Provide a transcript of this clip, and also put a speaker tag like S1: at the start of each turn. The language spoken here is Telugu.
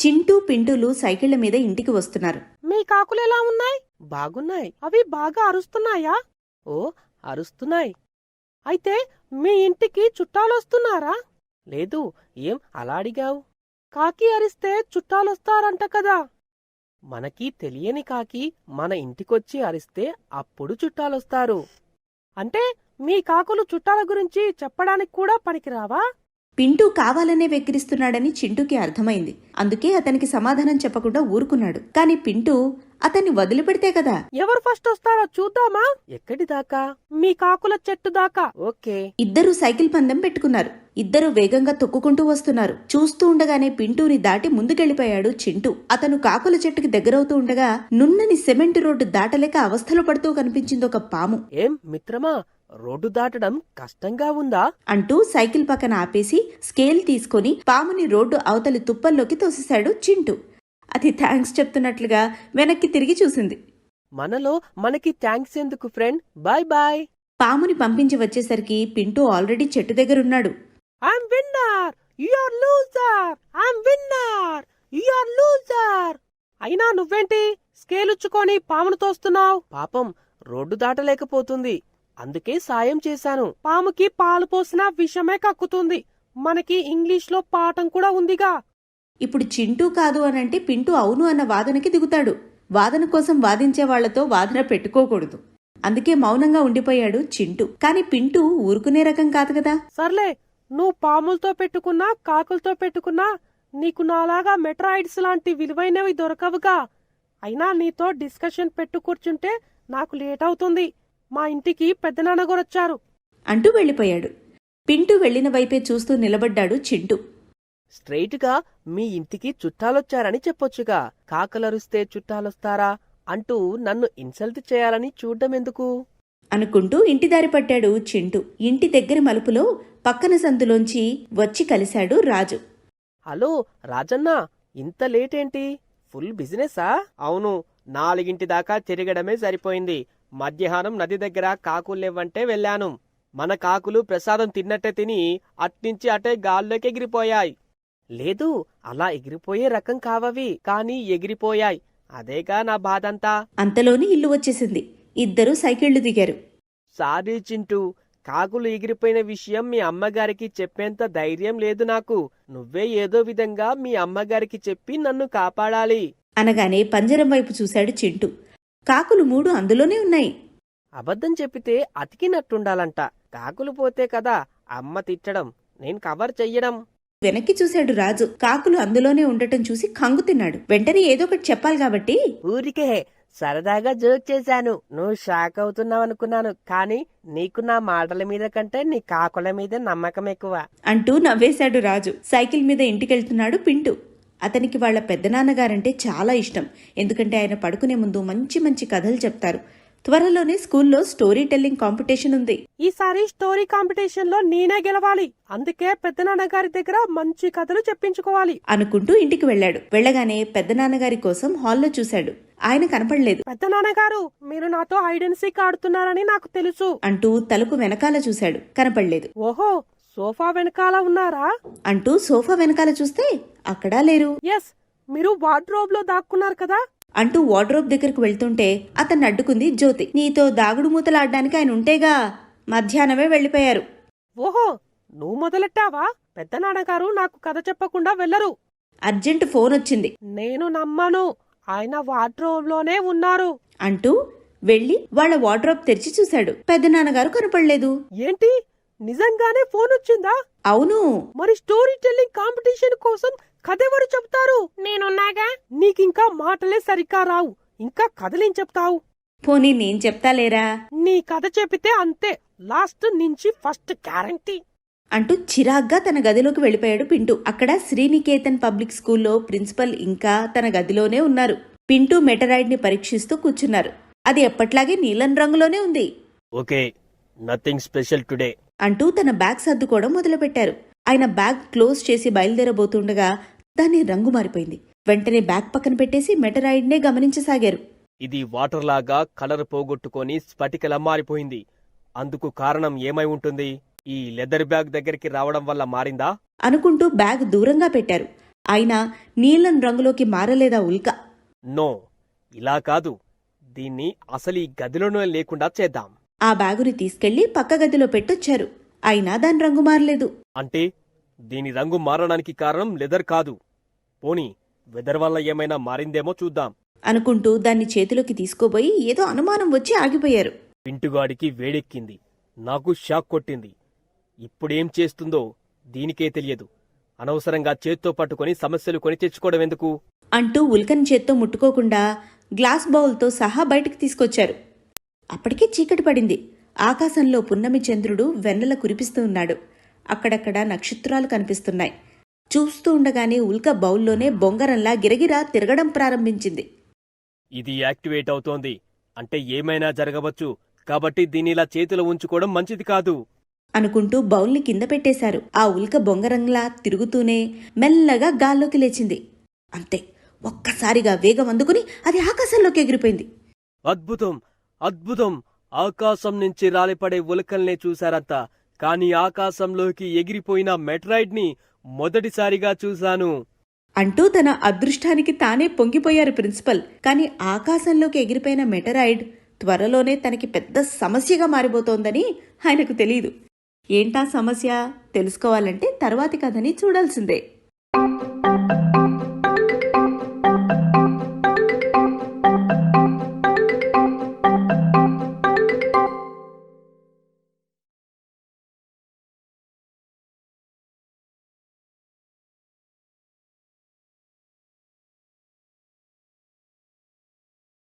S1: చింటూ పింటూలు సైకిళ్ళ మీద ఇంటికి వస్తున్నారు.
S2: మీ కాకులు ఎలా ఉన్నాయి? బాగున్నాయి. అవి బాగా అరుస్తున్నాయా? ఓ అరుస్తున్నాయి. అయితే మీ ఇంటికి చుట్టాలొస్తున్నారా? లేదు ఏం అలా అడిగావు? కాకి అరిస్తే చుట్టాలొస్తారంట కదా. మనకి తెలియని కాకి మన ఇంటికొచ్చి అరిస్తే అప్పుడు చుట్టాలొస్తారు. అంటే మీ కాకులు చుట్టాల గురించి చెప్పడానికి కూడా పనికిరావా?
S1: పింటూ కావాలనే వెక్కిరిస్తున్నాడని చింటూకి అర్థమైంది. అందుకే అతనికి సమాధానం చెప్పకుండా ఊరుకున్నాడు. కాని పింటూ అతన్ని వదిలిపెడితే కదా?
S2: ఎవరు ఫస్ట్ వస్తారో చూద్దామా? ఎక్కడి దాకా? మీ కాకుల చెట్టు దాకా. ఓకే.
S1: ఇద్దరూ సైకిల్ పందెం పెట్టుకున్నారు. ఇద్దరు వేగంగా తొక్కుకుంటూ వస్తున్నారు. చూస్తూ ఉండగానే పింటూని దాటి ముందుకెళ్ళిపోయాడు చింటూ. అతను కాకుల చెట్టుకి దగ్గరవుతూ ఉండగా నున్నని సిమెంట్ రోడ్డు దాటలేక అవస్థలు పడుతూ కనిపించింది ఒక పాము.
S2: ఏం మిత్రమా? రోడ్డు దాటడం కష్టంగా ఉందా?
S1: అంటూ సైకిల్ పక్కన ఆపేసి స్కేల్ తీసుకొని పాముని రోడ్డు అవతలి తుప్పల్లోకి తోసేశాడు చింటూ. అది థ్యాంక్స్ చెప్తున్నట్లుగా వెనక్కి తిరిగి చూసింది.
S2: మనలో మనకి థ్యాంక్స్ ఎందుకు ఫ్రెండ్? Bye bye.
S1: పాముని పంపించి వచ్చేసరికి పింటూ ఆల్రెడీ చెట్టు దగ్గరున్నాడు.
S2: I'm winner you are loser I'm winner you are loser అయినా నువ్వేంటి? స్కేలుచ్చుకొని పామును తోస్తున్నావు. పాపం రోడ్డు దాటలేకపోతుంది. అందుకే సాయం చేశాను. పాముకి పాలు పోసినా విషమే కక్కుతుంది. మనకి ఇంగ్లీష్లో పాఠం కూడా ఉందిగా.
S1: ఇప్పుడు చింటూ కాదు అనంటే పింటూ అవును అన్న వాదనకి దిగుతాడు. వాదన కోసం వాదించే వాళ్ళతో వాదన పెట్టుకోకూడదు. అందుకే మౌనంగా ఉండిపోయాడు చింటూ. కాని పింటూ ఊరుకునే రకం కాదు కదా?
S2: సర్లే నువ్వు పాములతో పెట్టుకున్నా కాకులతో పెట్టుకున్నా నీకు నాలాగా మెట్రాయిడ్స్ లాంటి విలువైనవి దొరకవుగా. అయినా నీతో డిస్కషన్ పెట్టు కూర్చుంటే నాకు లేట్ అవుతుంది. మా ఇంటికి పెద్దనాన్నగారొచ్చారు
S1: అంటూ వెళ్ళిపోయాడు. పింటూ వెళ్ళిన వైపే చూస్తూ నిలబడ్డాడు చింటూ.
S2: స్ట్రైట్గా మీ ఇంటికి చుట్టాలొచ్చారని చెప్పొచ్చుగా. కాకలరుస్తే చుట్టాలొస్తారా? అంటూ నన్ను ఇన్సల్ట్ చేయాలని చూడ్డం ఎందుకు?
S1: అనుకుంటూ ఇంటి దారి పట్టాడు చింటూ. ఇంటి దగ్గరి మలుపులో పక్కన సందులోంచి వచ్చి కలిశాడు రాజు.
S2: హలో రాజన్న ఇంత లేట్ ఏంటి ఫుల్ బిజినెసా అవును నాలుగింటి దాకా తిరగడమే సరిపోయింది. మధ్యాహ్నం నది దగ్గర కాకులేవంటే వెళ్ళాను. మన కాకులు ప్రసాదం తిన్నట్టే తిని అట్నుంచి అటే గాల్లోకి ఎగిరిపోయాయి. లేదు అలా ఎగిరిపోయే రకం కావవి కానీ ఎగిరిపోయాయి. అదేగా నా బాధంతా.
S1: అంతలోని ఇల్లు వచ్చేసింది. ఇద్దరూ సైకిళ్ళు దిగారు.
S2: సారీ చింటూ కాకులు ఎగిరిపోయిన విషయం మీ అమ్మగారికి చెప్పేంత ధైర్యం లేదు నాకు. నువ్వే ఏదో విధంగా మీ అమ్మగారికి చెప్పి నన్ను కాపాడాలి.
S1: అనగానే పంజరం వైపు చూశాడు చింటూ. కాకులు మూడు అందులోనే ఉన్నాయి.
S2: అబద్ధం చెప్పితే అతికినట్టుండాలంట. కాకులు పోతే కదా అమ్మ తిట్టడం నేను కవర్ చెయ్యడం.
S1: వెనక్కి చూశాడు రాజు. కాకులు అందులోనే ఉండటం చూసి కంగు తిన్నాడు. వెంటనే ఏదో ఒకటి చెప్పాలి కాబట్టి.
S2: ఊరికే సరదాగా జోక్ చేశాను. నువ్వు షాక్ అవుతున్నావనుకున్నాను కానీ నీకు నా మాటల మీద కంటే నీ కాకుల మీద నమ్మకం ఎక్కువ.
S1: అంటూ నవ్వేశాడు రాజు. సైకిల్ మీద ఇంటికెళ్తున్నాడు పింటూ. అతనికి వాళ్ళ పెద్దనాన్నగారంటే చాలా ఇష్టం. ఎందుకంటే ఆయన పడుకునే ముందు మంచి మంచి కథలు చెప్తారు. త్వరలోనే స్కూల్లో స్టోరీ టెల్లింగ్ కాంపిటీషన్ ఉంది.
S2: ఈసారి స్టోరీ కాంపిటీషన్లో నేనే గెలవాలి. అందుకే పెద్దనాన్నగారి దగ్గర మంచి కథలు చెప్పించుకోవాలి.
S1: అనుకుంటూ ఇంటికి వెళ్ళాడు. వెళ్ళగానే పెద్దనాన్నగారి కోసం హాల్లో చూశాడు. ఆయన కనపడలేదు.
S2: పెద్దనాన్నగారు మీరు నాతో హైడ్ అండ్ సీక్ ఆడుతున్నారని నాకు తెలుసు.
S1: అంటూ తలుపు వెనకాల చూశాడు. కనపడలేదు.
S2: ఓహో సోఫా వెనకాల ఉన్నారా?
S1: అంటూ సోఫా వెనకాల చూస్తే అక్కడా లేరు.
S2: ఎస్ మీరు వార్డ్రోబ్లో దాక్కున్నారు కదా?
S1: అంటూ వార్డ్రోబ్ దగ్గరకు వెళ్తుంటే అతన్ని అడ్డుకుంది జ్యోతి. నీతో దాగుడు మూతలాడ్డానికి ఆయన ఉంటేగా మధ్యాహ్నమే వెళ్ళిపోయారు.
S2: ఓహో నువ్వు మొదలెట్టావా? పెద్ద నాన్నగారు నాకు కథ చెప్పకుండా వెళ్ళరు
S1: అర్జెంట్ ఫోన్ వచ్చింది.
S2: నేను నమ్మను ఆయన వార్డ్రోబ్లోనే ఉన్నారు.
S1: అంటూ వెళ్ళి వాళ్ళ వార్డ్రోబ్ తెరిచి చూశాడు. పెద్దనాన్నగారు కనపడలేదు.
S2: ఏంటి? నిజంగానే ఫోన్ వచ్చిందా?
S1: అవును.
S2: మరి స్టోరీ టెల్లింగ్ కాంపిటీషన్ కోసం కథ ఎవరు చెప్తారు? నేనున్నాగా? నీకింకా మాటలే సరిగ్గా రావు. ఇంకా కథలేం చెప్తావు?
S1: పోనీ నేను చెప్తాలేరా
S2: నీ కథ చెప్పితే అంతే. లాస్ట్ నుంచి ఫస్ట్ గ్యారంటీ.
S1: అంటూ చిరాగ్గా తన గదిలోకి వెళ్ళిపోయాడు పింటూ. అక్కడ శ్రీనికేతన్ పబ్లిక్ స్కూల్లో ప్రిన్సిపల్ ఇంకా తన గదిలోనే ఉన్నారు. పింటూ మెటరాయిడ్ని పరీక్షిస్తూ కూర్చున్నారు. అది ఎప్పట్లాగే నీలం రంగులోనే ఉంది.
S2: ఓకే. Nothing special today.
S1: అంటూ తన బ్యాగ్ సర్దుకోవడం మొదలుపెట్టారు. ఆయన బ్యాగ్ క్లోజ్ చేసి బయలుదేరబోతుండగా దాని రంగు మారిపోయింది. వెంటనే బ్యాగ్ పక్కన పెట్టేసి మెటరాయిడ్నే గమనించసాగారు.
S2: ఇది వాటర్ లాగా కలర్ పోగొట్టుకొని స్ఫటికలా మారిపోయింది. అందుకు కారణం ఏమై ఉంటుంది? ఈ లెదర్ బ్యాగ్ దగ్గరికి రావడం వల్ల మారిందా?
S1: అనుకుంటూ బ్యాగ్ దూరంగా పెట్టారు. అయినా నీలం రంగులోకి మారలేదా ఉల్క?
S2: నో ఇలా కాదు. దీన్ని అసలు ఈ గదిలోనే లేకుండా చేద్దాం.
S1: ఆ బ్యాగుని తీసుకెళ్ళి పక్క గదిలో పెట్టొచ్చారు. అయినా దాని రంగు మారలేదు.
S2: అంటే దీని రంగు మారడానికి కారణం లెదర్ కాదు. పోనీ వెదర్ వల్ల ఏమైనా మారిందేమో చూద్దాం.
S1: అనుకుంటూ దాన్ని చేతిలోకి తీసుకోబోయి ఏదో అనుమానం వచ్చి ఆగిపోయారు.
S2: పింటుగాడికి వేడెక్కింది. నాకు షాక్ కొట్టింది. ఇప్పుడేం చేస్తుందో దీనికే తెలియదు. అనవసరంగా చేత్తో పట్టుకొని సమస్యలు కొని తెచ్చుకోవడం ఎందుకు?
S1: అంటూ ఉల్కని చేత్తో ముట్టుకోకుండా గ్లాస్ బౌల్తో సహా బయటికి తీసుకొచ్చారు. అప్పటికే చీకటి పడింది. ఆకాశంలో పున్నమి చంద్రుడు వెన్నెల కురిపిస్తూ ఉన్నాడు. అక్కడక్కడ నక్షత్రాలు కనిపిస్తున్నాయి. చూస్తూ ఉండగానే ఉల్క బౌల్లోనే బొంగరంలా గిరగిరా తిరగడం ప్రారంభించింది.
S2: ఇది యాక్టివేట్ అవుతోంది. అంటే ఏమైనా జరగవచ్చు. కాబట్టి దీన్ని ఇలా చేతిలో ఉంచుకోవడం మంచిది కాదు.
S1: అనుకుంటూ బౌల్ని కింద పెట్టేశారు. ఆ ఉల్క బొంగరంలా తిరుగుతూనే మెల్లగా గాల్లోకి లేచింది. అంతే. ఒక్కసారిగా వేగం అందుకుని అది ఆకాశంలోకి ఎగిరిపోయింది.
S2: అద్భుతం! అద్భుతం. ఆకాశం నుంచి రాలిపడే ఉలకల్నే చూశారంత. కానీ ఆకాశంలోకి ఎగిరిపోయిన మెట్రాయిడ్ని మొదటిసారిగా చూశాను.
S1: అంటూ తన అదృష్టానికి తానే పొంగిపోయారు ప్రిన్సిపల్. కానీ ఆకాశంలోకి ఎగిరిపోయిన మెటరాయిడ్ త్వరలోనే తనకి పెద్ద సమస్యగా మారిపోతోందని ఆయనకు తెలియదు ఏంటా సమస్య? తెలుసుకోవాలంటే తర్వాతి కథని చూడాల్సిందే.